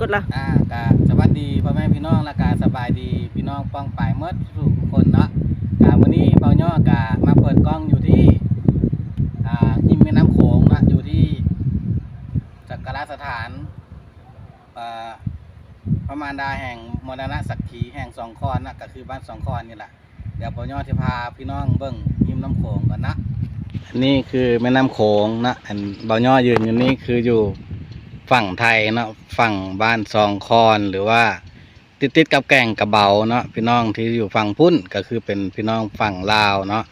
กดละอ่ากะสวัสดีพ่อแม่พี่น้องและกะสบายดีพี่น้องป้องปายเมื่อทุกคนเนาะกะวันนี้เปาย่อกะมาเปิดกล้องอยู่ที่อ่าริมแม่น้ำโขงนะอยู่ที่จักรสถานอ่าพระมารดาแห่งมรณะสักขีแห่งสองคอนนะก็คือบ้านสองคอนนี่แหละเดี๋ยวเปาย่อจะพาพี่น้องเบิ่งริมน้ำโขงกันนะอันนี้คือแม่น้ำโขงนะอันเปาย่อยืนอยู่นี่คืออยู่ ฝั่งไทยเนาะฝั่งบ้านซองคอนหรือว่าติดติดๆกับแก่งกระเบาเนาะพี่น้องที่อยู่ฝั่งพุ่นก็คือเป็นพี่น้องฝั่งลาวเนาะ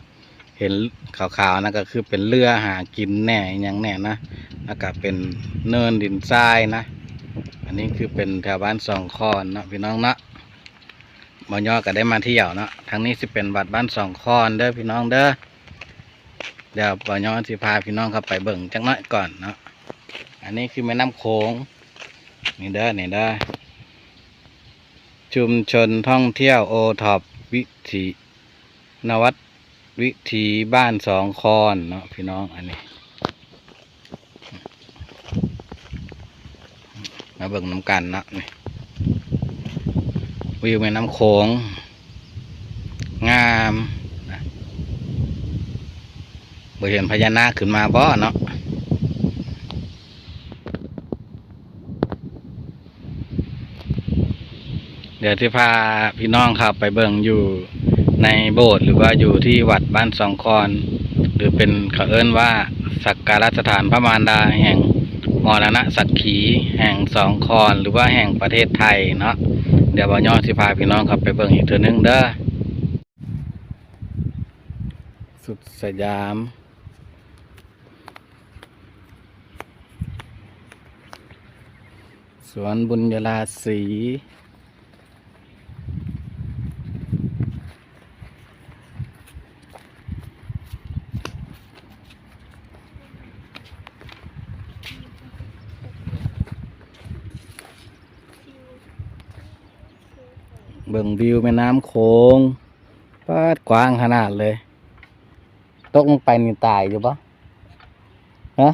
เห็นขาวๆนะก็คือเป็นเรือหากินแน่อหยังแน่นะแล้วก็เป็นเนินดินทรายนะ อันนี้คือเป็นแถวบ้านซองคอนเนาะพี่น้องเนาะบอยอก็ได้มาเที่ยวเนาะทางนี้สิเป็นวัดบ้านซองคอนเด้อพี่น้องเด้อเดี๋ยวบอยอสิพาพี่น้องเข้าไปเบิ่งจักหน่อยก่อนเนาะ อันนี้คือแม่น้ำโขงนี่เด้อนี่เด้อชุมชนท่องเที่ยวโอท็อปวิถีนวัดวิถีบ้านสองคอนเนาะพี่น้องอันนี้มาเบิ่งน้ำกันเนาะนี่วิวแม่น้ำโขงงามนะบ่เห็นพญานาคขึ้นมาบ่เนาะ เดี๋ยวที่พาพี่น้องครับ ไปเบิ่งอยู่ในโบสถ์หรือว่าอยู่ที่วัดบ้านสองคอน หรือเป็นเขาเอิ้นว่า สักการสถานพระมารดาแห่งมรณะสักขีแห่งสองคอนหรือว่าแห่งประเทศไทยเนาะเดี๋ยวบ่ย่อสิพาพี่น้องครับไปเบิ่งอีกเทื่อนึงเด้อสุดสยามสวนบุญยราศี เบิ่งวิวแม่น้ำโขงปาดกว้างขนาดเลย ตกลงไปนี่ตายอยู่ปะฮะ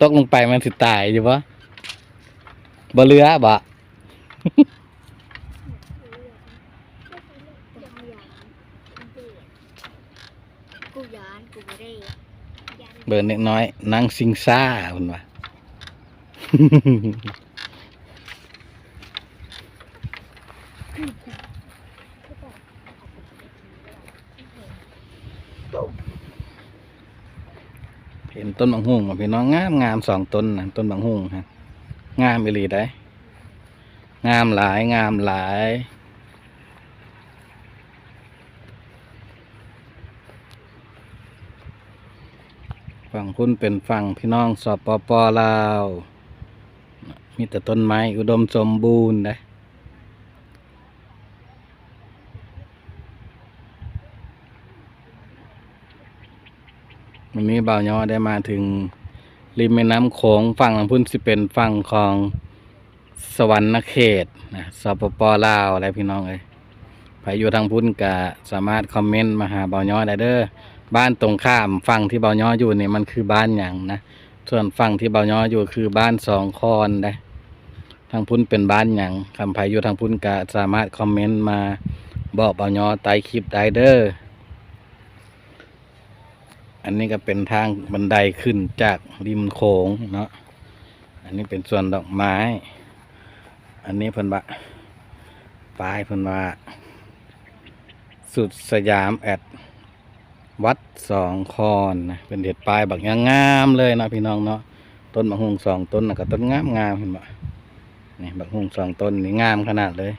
ตกลงไปมันสิตายอยู่ปะบ่เรือบ่กูยานกูไม่ได้ยานเบิ่งเล็กน้อย นั่งซิงซ่าคุณว่า เห็นต้นบางหุ่งพี่น้องงามงามสองต้นนะต้นบางหุ่งฮะงามอีหลีได้ งามหลายงามหลายฝั่งพุ่นเป็นฝั่งพี่น้องสปปลาว มีแต่ต้นไม้อุดมสมบูรณ์นะ วันนี้บ่าวย้อได้มาถึงริมแม่น้ำโขงฝั่งลำพุ่นสิเป็นฝั่งของสวรรณเขตนะสปปลาวอะไรพี่น้องเอ้ยใครอยู่ทางพุ่นก็สามารถคอมเมนต์มาหาบ่าวย้อได้เด้อบ้านตรงข้ามฝั่งที่เบาย้ออยู่เนี่ยมันคือบ้านหยังนะส่วนฝั่งที่เบาย้ออยู่คือบ้านสองคอนนะทางพุ่นเป็นบ้านหยังคำไผอยู่ทางพุ่นก็สามารถคอมเมนต์มาบอกเบาย้อใต้คลิปได้เด้อ อันนี้ก็เป็นทางบันไดขึ้นจากริมโขงเนาะ อันนี้เป็นส่วนดอกไม้ อันนี้เพิ่นว่าป้ายเพิ่นว่า สุดสยามแอดวัดสองคอนนะเป็นเด็ดปลายบักงามๆเลยนะพี่น้องเนาะต้นบักฮุงสองต้นนะก็ต้นงามงามเห็นบ่นี่บักฮุงสองต้นนี่งามขนาดเลย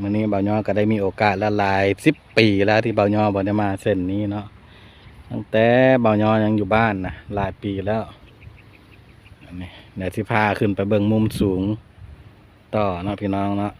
มื้อนี้บ่าวยอก็ได้มีโอกาสละลายสิบปีแล้วที่เบาวยอบ่ได้มาเส้นนี้เนาะ ตั้งแต่บ่าวยอยังอยู่บ้านนะหลายปีแล้วนี่เดี๋ยวที่พาขึ้นไปเบิ่งมุมสูง ต่อเนาะพี่น้องเนาะ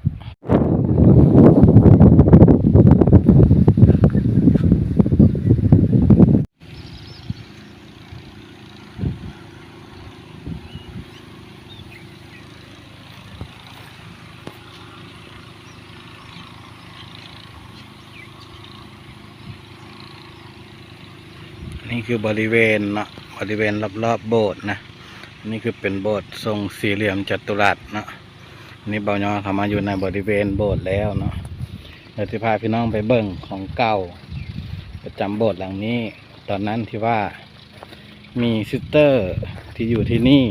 นี่ คือบริเวณเนาะบริเวณรอบๆโบสถ์นะนี่คือเป็นโบสถ์ทรงสี่เหลี่ยมจัตุรัสเนาะนี่เบาย้อเข้ามาอยู่ในบริเวณโบสถ์แล้วเนาะเดี๋ยวจะพาพี่น้องไปเบิ่งของเก่า ประจำโบสถ์หลังนี้ ตอนนั้นที่ว่ามีซิสเตอร์ที่อยู่ที่นี่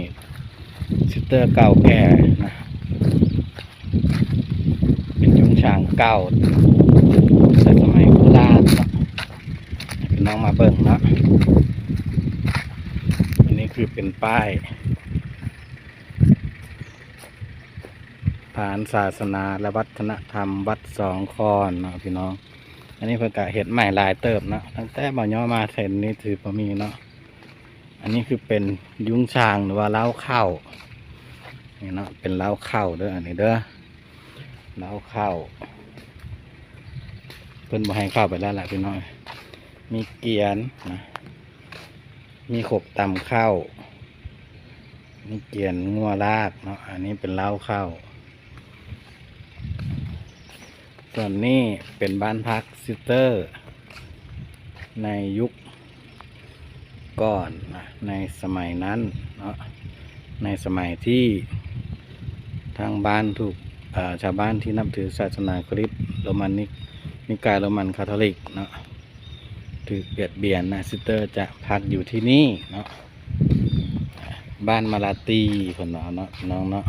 ซิสเตอร์เก่าแก่นะเป็นยุ้งฉางเก่าแต่สมัยโบราณเนาะพี่น้องมาเบิ่งเนาะ คือเป็นป้ายผ่านศาสนาและวัฒนธรรมวัดสองคอนเนาะพี่น้อง อันนี้เพิ่นกะเห็ดใหม่ลายเติบเนาะตั้งแต่บ่ย่อมาเห็นนี่ถือบ่มีเนาะอันนี้คือเป็นยุ้งช้างหรือว่าเล้าเข้านี่เนาะเป็นเล้าเข้าเด้ออันนี้เด้อเล้าเข้าเพิ่นบ่ให้เข้าไปแล้วแหละพี่น้องมีเกียนนะ มีขบตำเข้ามีเกียนงัวลาดเนาะอันนี้เป็นเล้าเข้าส่วนนี้เป็นบ้านพักซิสเตอร์ ในยุคก่อนนะในสมัยนั้นเนาะในสมัยที่ทางบ้านถูกชาวบ้านที่นับถือศาสนาคริสต์โรมันนิกนิกายโรมันคาทอลิกเนาะ ถูกเบียดเบียนนะซิสเตอร์จะพักอยู่ที่นี่เนาะบ้านมาลาตีคนเนาะเนาะน้องเนาะ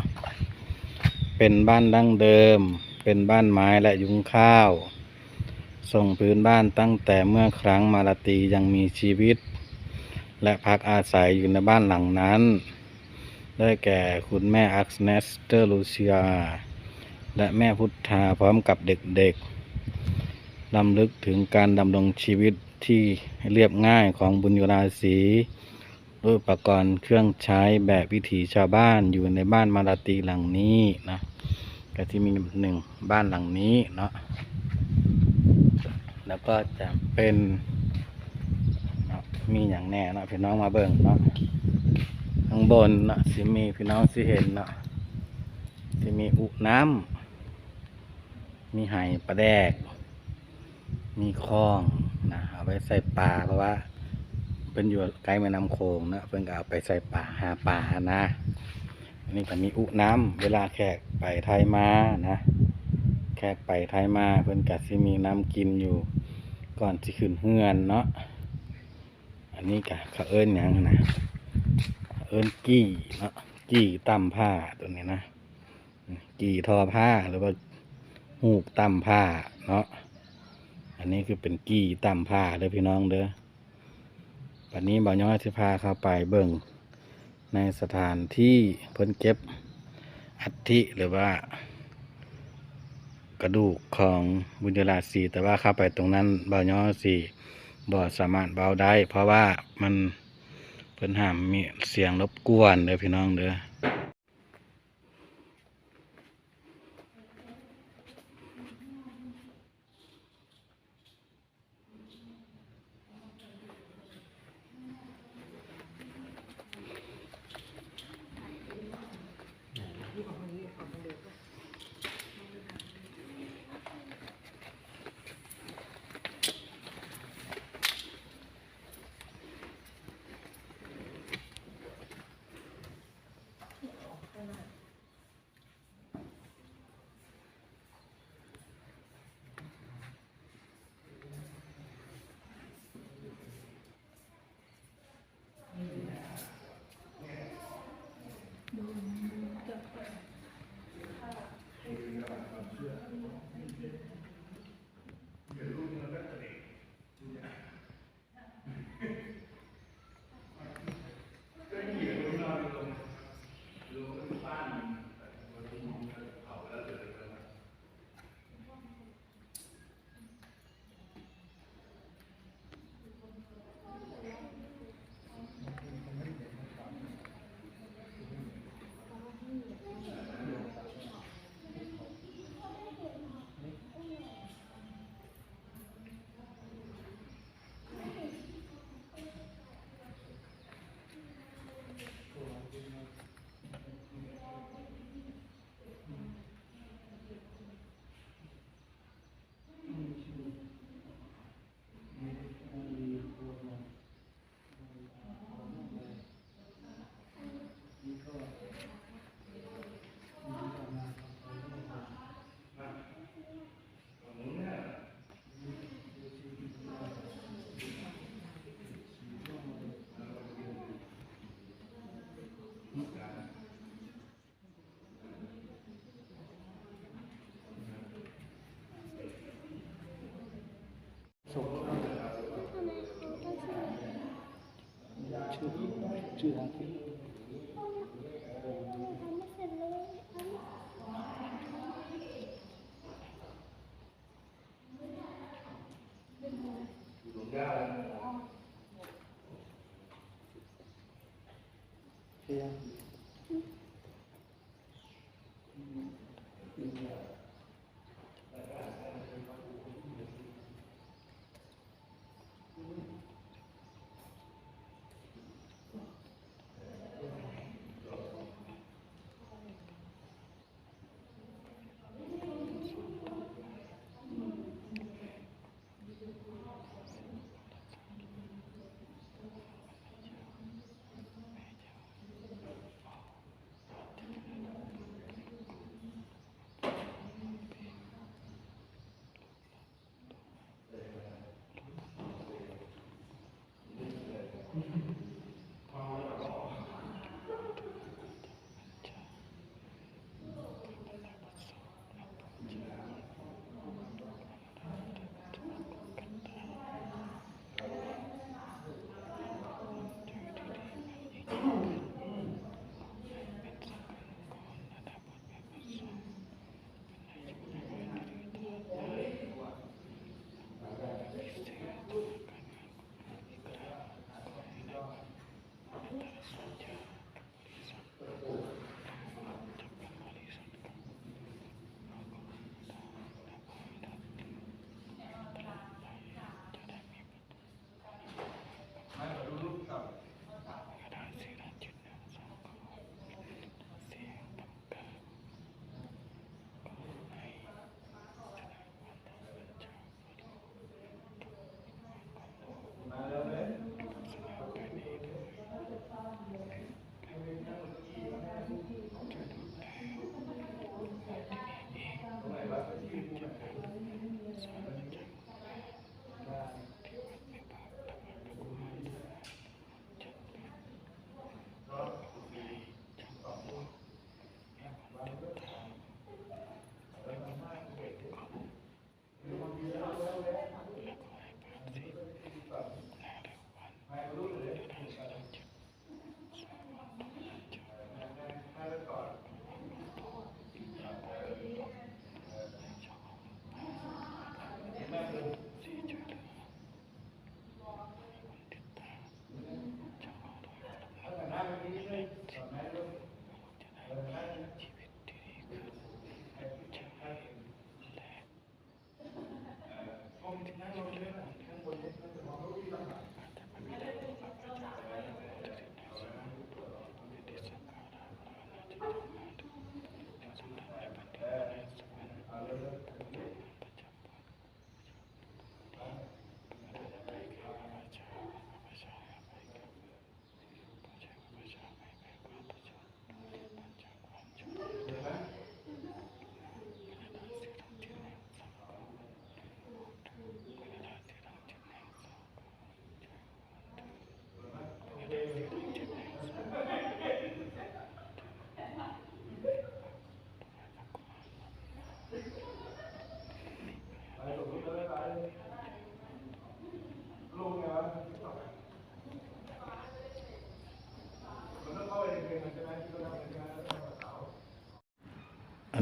เป็นบ้านดั้งเดิม เป็นบ้านไม้และยุ้งข้าว ส่งพื้นบ้านตั้งแต่เมื่อครั้งมาลาตียังมีชีวิต และพักอาศัยอยู่ในบ้านหลังนั้น ได้แก่คุณแม่อักเนสเตอร์ลูเซียและแม่พุทธาพร้อมกับเด็กๆลำลึกถึงการดำรงชีวิต ที่เรียบง่ายของบุญยราศีด้วยอุปกรณ์เครื่องใช้แบบวิถีชาวบ้านอยู่ในบ้านมาลาตีหลังนี้นะก็ที่มีหนึ่งบ้านหลังนี้เนาะแล้วก็จะเป็นนะมีอย่างแน่เนาะพี่น้องมาเบิ่งเนาะข้างบนเนาะสิมีพี่น้องสิเห็นเนาะสิมีอุน้ำมีไห่ปลาแดก มีคลอง นะเอาไปใส่ปลาเพราะว่า เป็นอยู่ใกล้แม่น้ำโขงนะเพิ่นก็เอาไปใส่ปลาหาปลานะอันนี้ก็มีอุน้ำเวลาแขกไปไทยมานะแขกไปไทยมาเพิ่นก็สิมีน้ำกินอยู่ ก่อนสิขึ้นเฮือนเนาะอันนี้ก็เขาเอิ้นยังนะเอิ้นกี้เนาะกี้ตำผ้าตัวนี้นะกี้ทอผ้าหรือว่าหูกตำผ้าเนาะ นนี้คือเป็นกี้ตำผ้าเด้อพี่น้องเด้อวันนี้บ่าวย้อยสิพาเข้าไปเบิ่งในสถานที่เพิ่นเก็บอัฐิหรือว่ากระดูกของบุญยราศีแต่ว่าเข้าไปตรงนั้นเบาย่อยสีบ่สามารถเบาได้ เพราะว่ามันเพิ่นห้ามมีเสียงรบกวนเด้อพี่น้องเด้อ that prayer. ส่ง ชื่อชื่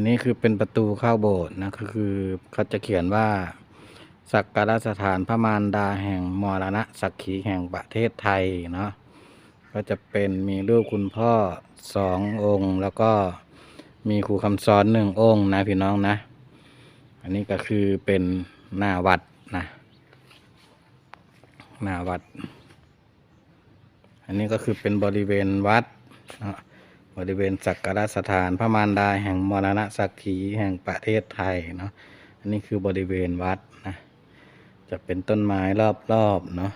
นนี้คือเป็นประตูเข้าโบสถ์นะก็คือเขาจะเขียนว่า สักการสถานพระมารดาแห่งมรณะสักขีแห่งประเทศไทยเนาะก็จะเป็นมีรูปคุณพ่อสององค์ แล้วก็มีครูคำสอนหนึ่งองค์นะพี่น้องนะ อันนี้ก็คือเป็นหน้าวัดนะหน้าวัด อันนี้ก็คือเป็นบริเวณวัดเนาะ บริเวณสักการสถานพระมารดาแห่งมรณะสักขีแห่งประเทศไทยเนาะอันนี้คือบริเวณวัดนะจะเป็นต้นไม้รอบๆเนาะ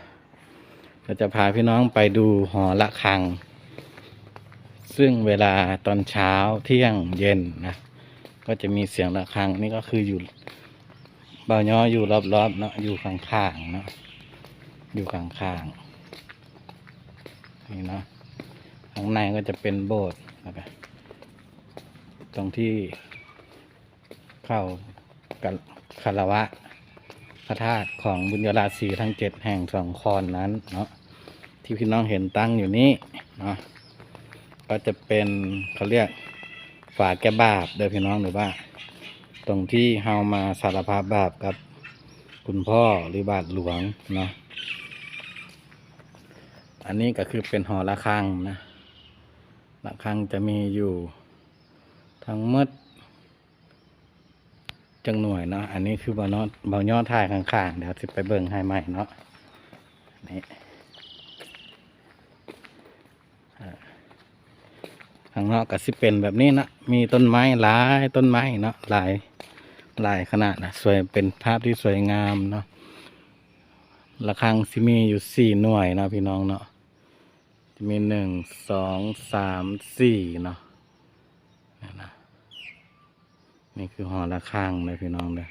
เราจะพาพี่น้องไปดูหอระฆัง ซึ่งเวลาตอนเช้าเที่ยงเย็นนะก็จะมีเสียงระฆังนี่ก็คืออยู่เบาย่ออยู่รอบๆเนาะอยู่ข้างๆเนาะอยู่ข้างๆนี่เนาะข้างในก็จะเป็นโบสถ์ นะครับตรงที่เข้ากับคารวะพระธาตุของบุญยราศีทั้งเจ็ดแห่งสองคอนนั้นเนาะที่พี่น้องเห็นตั้งอยู่นี้เนาะก็จะเป็นเขาเรียกฝาแก้บาปเด้อพี่น้องหรือว่า ตรงที่เฮามาสารภาพบาปกับคุณพ่อหรือบาทหลวงเนาะอันนี้ก็คือเป็นหอระฆังนะ ระฆังจะมีอยู่ทั้งหมดจังหน่วยเนาะ อันนี้คือเบานอเบายอดถ่ายข้างๆ เดี๋ยวสิไปเบิ่งให้ใหม่เนาะ นี่ข้างนอกก็สิเป็นแบบนี้นะมีต้นไม้หลายต้นไม้เนาะหลายหลายขนาดนะสวยเป็นภาพที่สวยงามเนาะระฆังสิมีอยู่สี่หน่วยนะพี่น้องเนาะ จะมีหนึ่งสองสามสี่เนาะนี่นะนี่คือหอระฆังเลยพี่น้องเลย